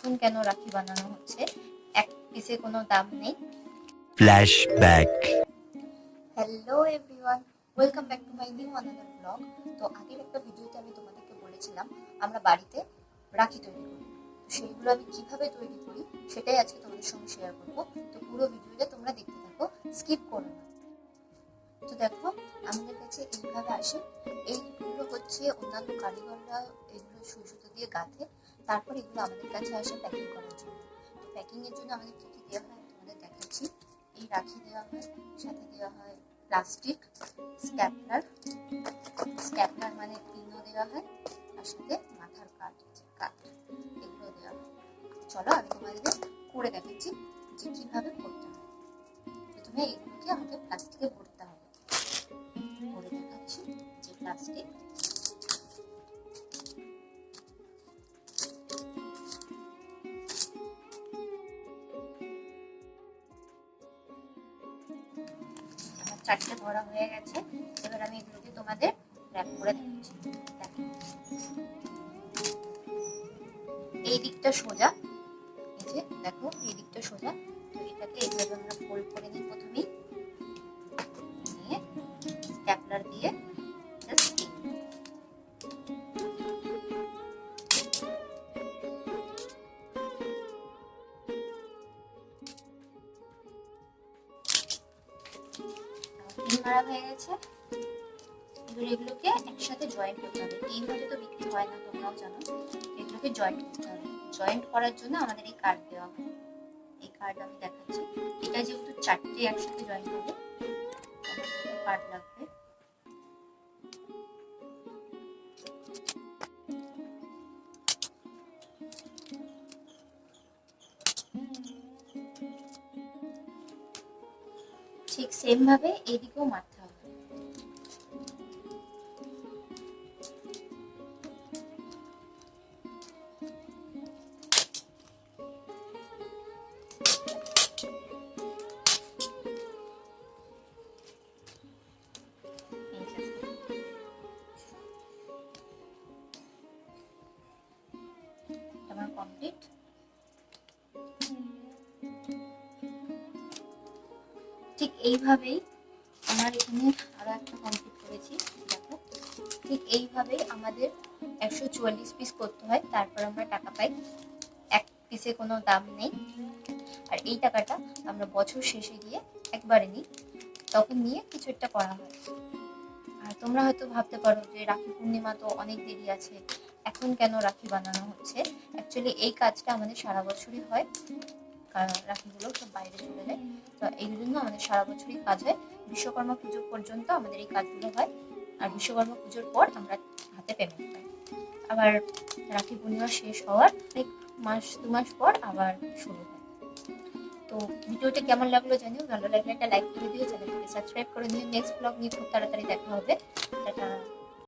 এখন কেন রাখি বানানো হচ্ছে? এক পিসে কোনো দাম নেই। Flashback. Hello everyone welcome back to my new another blog তো আগের একটা ভিডিওতে আমি তোমাদেরকে বলেছিলাম আমরা বাড়িতে রাখি তৈরি করি। তো সেইগুলো আমি কীভাবে তৈরি করি সেটাই আজকে তোমাদের সঙ্গে শেয়ার করব। তো পুরো ভিডিওটা তোমরা দেখতে থাকো স্কিপ করো না। তো দেখো আমাদের কাছে এইভাবে আসে। এইগুলো হচ্ছে অন্যান্য কারিগররা এগুলো সুই সুতো দিয়ে গাঁথে। তারপর এগুলো আমাদের কাছে আসে প্যাকিং করার জন্য। তো প্যাকিং এর জন্য আমাদের কি কি দেওয়া হয়? তোমাদের দেখাচ্ছি। এই রাখি দেওয়া হয়, সাথে দেওয়া হয় প্লাস্টিক স্ট্যাপলার স্ট্যাপলার মানে পিনও দেওয়া হয় আর সাথে মাথার কাঠ কাঠ, এগুলো দেওয়া হয়। চলো আমি তোমাদের করে দেখাচ্ছি যে কীভাবে করতে হয়। প্রথমে এগুলোকে আমাকে প্লাস্টিকে ভরতে হবে। ভরে দেখাচ্ছি যে প্লাস্টিক চারটে ভরা হয়ে গেছে। এবার আমি এগুলোকে তোমাদের র্যাপ করে দিচ্ছি। এই দিকটা সোজা। এই দেখো, এই দিকটা সোজা। তো এটাকে এইভাবে আমরা ফোল্ড করে নিই প্রথমেই। নিয়ে স্ট্যাপলার দিয়ে মারা হয়ে গেছে। এবার এগুলোকে একসাথে জয়েন্ট করতে হবে। এইভাবে তো বিক্রি হয় না, তোমরাও জানো। এগুলোকে জয়েন্ট করতে হবে। জয়েন্ট করার জন্য আমাদের এই কার্ড দেওয়া হয়। এই কার্ড আমি দেখাচ্ছি। এটা যেহেতু চারটে একসাথে জয়েন্ট হবে কার্ড লাগবে। ঠিক সেম ভাবে এদিকেও মারতে হবে। কমপ্লিট ঠিক এইভাবেই আমার এখানে আরও একটা কমপ্লিট করেছি, দেখো। ঠিক এইভাবেই আমাদের একশো চুয়াল্লিশ পিস করতে হয়, তারপর আমরা টাকা পাই। এক পিসে কোনো দাম নেই। আর এই টাকাটা আমরা বছর শেষে গিয়ে একবারে নিই। তখন নিয়ে কিছু একটা করা হয়। আর তোমরা হয়তো ভাবতে পারো যে রাখি পূর্ণিমা তো অনেক দেরি আছে। এখন কেন রাখি বানানো হচ্ছে? অ্যাকচুয়ালি এই কাজটা আমাদের সারা বছরই হয়। রাখিগুলো সব বাইরে চলে যায়। তো এই জন্য আমাদের সারা বছরই কাজ হয়। বিশ্বকর্মা পুজো পর্যন্ত আমাদের এই কাজগুলো হয়। আর বিশ্বকর্মা পুজোর পর আমরা হাতে পেমেন্ট পাই। আবার রাখি পূর্ণিমা শেষ হওয়ার এক মাস, দু মাস পর আবার শুরু হয়। তো ভিডিওটা কেমন লাগল জানিও। ভালো লাগলে একটা লাইক করে দিও, চ্যানেলটাকে সাবস্ক্রাইব করে নিও নেক্সট ব্লগ নিয়ে খুব তাড়াতাড়ি দেখা হবে। টাটা।